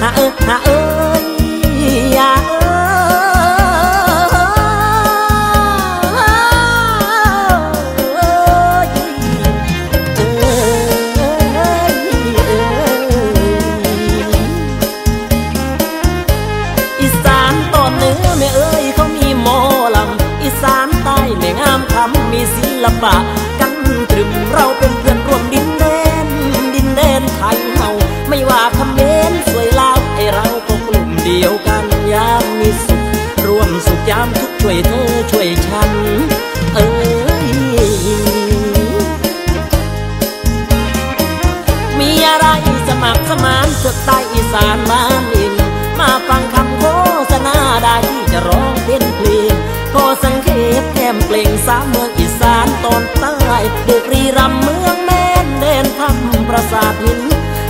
à ơ à ơi à ơi อีสานตอนเหนือแม่เอ้ยเขามีหมอลำอีสานใต้แม่งามคำมีศิลปะ ยามทุกช่วยเธอช่วยฉัน เอ้ย มีอะไรสมัครสมานสุดใต้อีสานบ้านอินมาฟังคำโฆษณาได้ที่จะร้องเป็นเพลงพอสังเขปแก้มเปล่งสามเมืองอีสานตอนใต้บุรีรัมย์เมืองแม่นเด่นทำประสาทหิน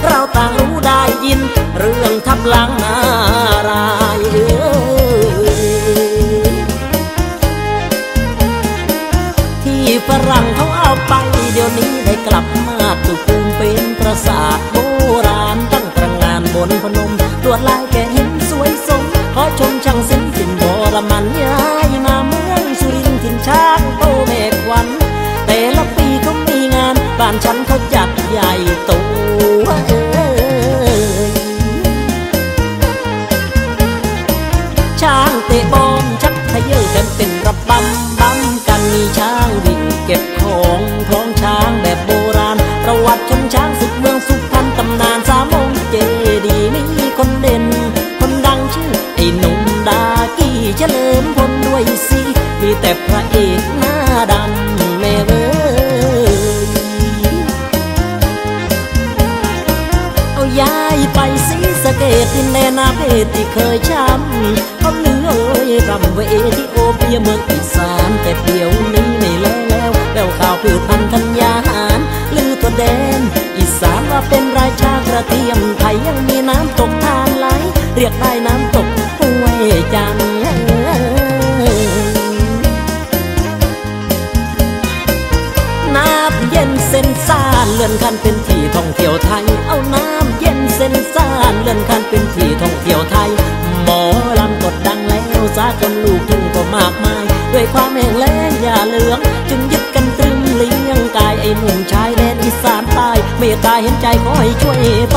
เราต่างรู้ได้ยิน เรื่องทับหลังนา รั่งเขาเอาไปเดี๋ยวนี้ได้กลับมาตุภูมิเป็นปราสาทโบราณตั้งตระงานบนพนมตรวจลายแกหินสวยสมขอชมช่างศิลป์ถิ่นบรมันย้ายมาเมืองสุรินทร์ถิ่นช้างโตเมฆวัน แต่ละปีเขามีงานบ้านฉันเขาจัดใหญ่โตเอ้ยช้างเตะบอลชักทะเยอกันเป็นระบำบำกันมีช้างวิ่ง เก็บของคล้องช้างแบบโบราณ ประวัติชนช้างสุดเมืองสุพรรณตำนานสามองค์เจดีย์มีคนเด่น คนดังชื่อไอ้หนุ่มดากี้เฉลิมพลด้วยสิมีแต่พระเอกหน้าดำแม่เว้ยเอาย้ายไปสีสะเกตที่แนนาเพศที่เคยช้ำเขาเลือเอ้ยรำเวทีโอเปียเมืองอีสานแต่เดี๋ยวนี้ พืชพันธุ์ธัญญาหารลือตัวแดน อีสานว่าเป็นราชากระเทียมไทยยังมีน้ำตกทานไหลเรียกได้น้ำตกห้วยจันทน้ำเย็นเส้นซ่านเลื่อนคันเป็นที่ท่องเที่ยวไทย เอาน้ำเย็นเส้นซ่านเลื่อนคันเป็นที่ท่องเที่ยวไทย หมอลำกดดังแล้วสากลลูกทุ่งก็มากมาย ด้วยความแห้งแล้งอย่าเหลืองจึง หนุ่มชายแดนอีสานใต้เมตตาเห็นใจขอให้ช่วยไป